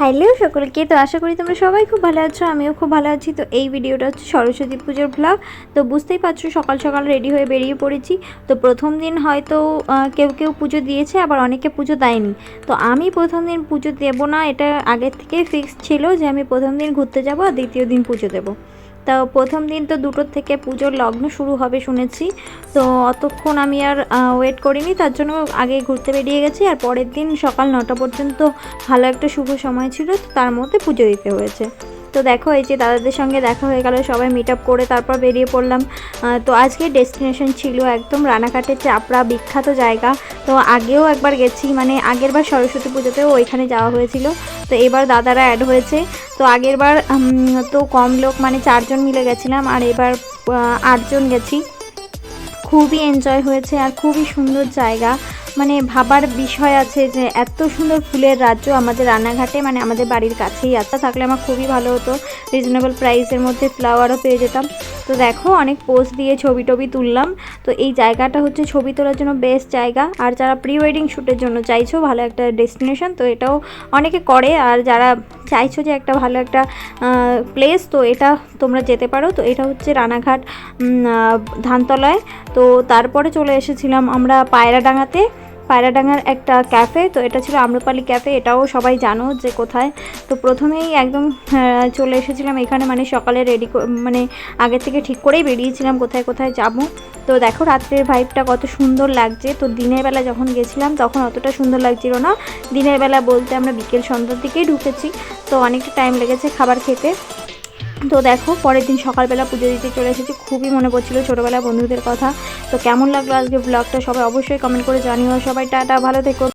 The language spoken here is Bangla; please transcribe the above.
হ্যালো সকলকে, তো আশা করি তোমরা সবাই খুব ভালো আছো, আমিও খুব ভালো আছি। তো এই ভিডিওটা হচ্ছে সরস্বতী পুজোর ব্লগ তো বুঝতেই পারছ, সকাল সকাল রেডি হয়ে বেরিয়ে পড়েছি। তো প্রথম দিন হয়তো কেউ কেউ পুজো দিয়েছে, আবার অনেকে পুজো দেয়নি। তো আমি প্রথম দিন পুজো দেবো না, এটা আগের থেকে ফিক্স ছিল যে আমি প্রথম দিন ঘুরতে যাব আর দ্বিতীয় দিন পুজো দেবো। তো প্রথম দিন তো দুটোর থেকে পুজোর লগ্ন শুরু হবে শুনেছি। তো অতক্ষণ আমি আর ওয়েট করিনি, তার জন্য আগে ঘুরতে বেরিয়ে গেছি আর পরের দিন সকাল নটা পর্যন্ত ভালো একটা শুভ সময় ছিল তার মধ্যে পুজো দিতে হয়েছে। তো দেখো, এই যে দাদাদের সঙ্গে দেখা হয়ে গেল, সবাই মিট আপ করে তারপর বেরিয়ে পড়লাম। তো আজকে ডেস্টিনেশন ছিল একদম রানাঘাটের চাপড়া, বিখ্যাত জায়গা। তো আগেও একবার গেছি মানে আগের বার সরস্বতী পুজোতেও ওইখানে যাওয়া হয়েছিল। তো এবার দাদারা অ্যাড হয়েছে। তো আগের বার তো কম লোক মানে চারজন মিলে গেছিলাম, আর এবার আটজন গেছি। খুবই এনজয় হয়েছে আর খুবই সুন্দর জায়গা। মানে ভাবার বিষয় আছে যে এত সুন্দর ফুলের রাজ্য আমাদের রান্নাঘাটে মানে আমাদের বাড়ির কাছেই আছে। থাকলে আমার খুবই ভালো হতো। রিজনেবল প্রাইসের মধ্যে ফ্লাওয়ারও পেয়ে যেতাম। তো দেখো, অনেক পোস্ট দিয়ে ছবি টবি তুললাম। তো এই জায়গাটা হচ্ছে ছবি তোলার জন্য বেস্ট জায়গা। আর যারা প্রি ওয়েডিং শ্যুটের জন্য চাইছো, ভালো একটা ডেস্টিনেশন তো এটাও অনেকে করে। আর যারা চাইছো যে একটা ভালো একটা প্লেস তো এটা তোমরা যেতে পারো। তো এটা হচ্ছে রানাঘাট ধানতলায়। তো তারপরে চলে এসেছিলাম আমরা পায়রাডাঙ্গাতে। পায়রাডাঙ্গার একটা ক্যাফে তো এটা ছিল আম্রপালি ক্যাফে এটাও সবাই জানো যে কোথায়। তো প্রথমেই একদম চলে এসেছিলাম এখানে মানে সকালে রেডি মানে আগে থেকে ঠিক করেই বেরিয়েছিলাম কোথায় কোথায় যাব। তো দেখো রাত্রের ভাইবটা কত সুন্দর লাগছে। তো দিনের বেলা যখন গেছিলাম, তখন অতটা সুন্দর লাগছিল না। দিনের বেলা বলতে আমরা বিকেল সন্ধ্যার দিকেই ঢুকেছি। তো অনেকটা টাইম লেগেছে খাবার খেতে। তো দেখো, পরের দিন সকালবেলা পুজো দিতে চলে এসেছি। খুবই মনে পড়ছিল ছোটোবেলা বন্ধুদের কথা। তো কেমন লাগল আজকে ব্লগটা সবাই অবশ্যই কমেন্ট করে জানিও। সবাই টাটা, ভালো থেকো।